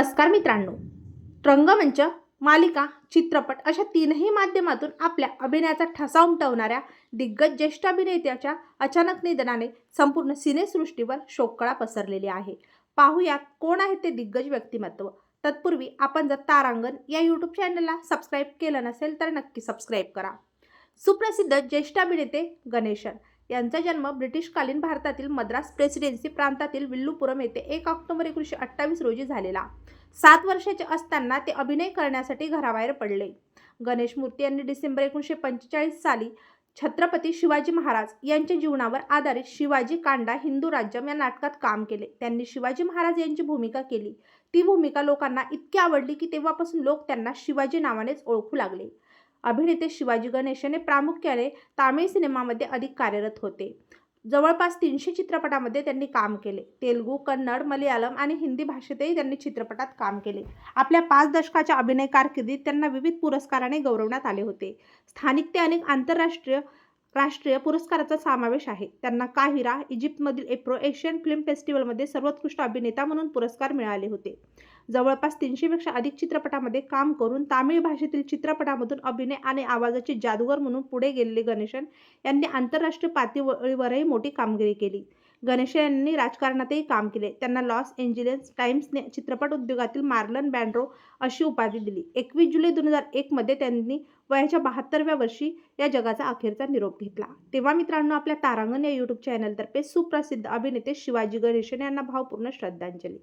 नमस्कार मित्रांनो. रंगमंच मालिका चित्रपट अशा तीनही माध्यमातून आपल्या अभिनयाचा ठसा उमटवणाऱ्या दिग्गज ज्येष्ठ अभिनेत्याच्या अचानक निधनाने संपूर्ण सिनेसृष्टीवर शोककळा पसरलेली आहे. पाहूयात कोण आहे ते दिग्गज व्यक्तिमत्व. तत्पूर्वी आपण जर तारांगण या यूट्यूब चॅनलला सबस्क्राईब केलं नसेल तर नक्की सबस्क्राईब करा. सुप्रसिद्ध ज्येष्ठ अभिनेते गणेशन. यांचा जन्म ब्रिटिशकालीन भारतातील मद्रास प्रेसिडेन्सी प्रांतातील विल्लुपुरम येथे एक ऑक्टोबर एकोणीसशे अठ्ठावीस रोजी झालेला. सात वर्षाचे असताना ते अभिनय करण्यासाठी घराबाहेर पडले. गणेश मूर्ती यांनी डिसेंबर एकोणीसशे पंचेचाळीस साली छत्रपती शिवाजी महाराज यांच्या जीवनावर आधारित शिवाजी कांडा हिंदू राज्यम या नाटकात काम केले. त्यांनी शिवाजी महाराज यांची भूमिका केली. ती भूमिका लोकांना इतकी आवडली की तेव्हापासून लोक त्यांना शिवाजी नावानेच ओळखू लागले. अभिनेते शिवाजी गणेशने प्रामुख्याने तामिळ सिनेमामध्ये अधिक कार्यरत होते. जवळपास तीनशे चित्रपटामध्ये त्यांनी काम केले. तेलुगू कन्नड मलयालम आणि हिंदी भाषेतही त्यांनी चित्रपटात काम केले. आपल्या पाच दशकाच्या अभिनय कारकिर्दीत त्यांना विविध पुरस्काराने गौरवण्यात आले होते. स्थानिक ते अनेक आंतरराष्ट्रीय राष्ट्रीय पुरस्काराचा समावेश आहे. त्यांना काहिरा इजिप्तमधील एप्रो एशियन फिल्म फेस्टिवलमध्ये सर्वोत्कृष्ट अभिनेता म्हणून पुरस्कार मिळाले होते. जवळपास तीनशेपेक्षा अधिक चित्रपटामध्ये काम करून तामिळ भाषेतील चित्रपटामधून अभिनय आणि आवाजाचे जादूगर म्हणून पुढे गेलेले गणेशन यांनी आंतरराष्ट्रीय पातळीवरही मोठी कामगिरी केली. गणेश यांनी राजकारणातही काम केले. त्यांना लॉस एंजेलिस टाइम्सने चित्रपट उद्योगातील मार्लन बँड्रो अशी उपाधी दिली. एकवीस जुलै दोन हजार एकमध्ये त्यांनी वयाच्या बहात्तरव्या वर्षी या जगाचा अखेरचा निरोप घेतला. तेव्हा मित्रांनो आपल्या तारांगण या यूट्यूब चॅनलतर्फे सुप्रसिद्ध अभिनेते शिवाजी गणेशन यांना भावपूर्ण श्रद्धांजली.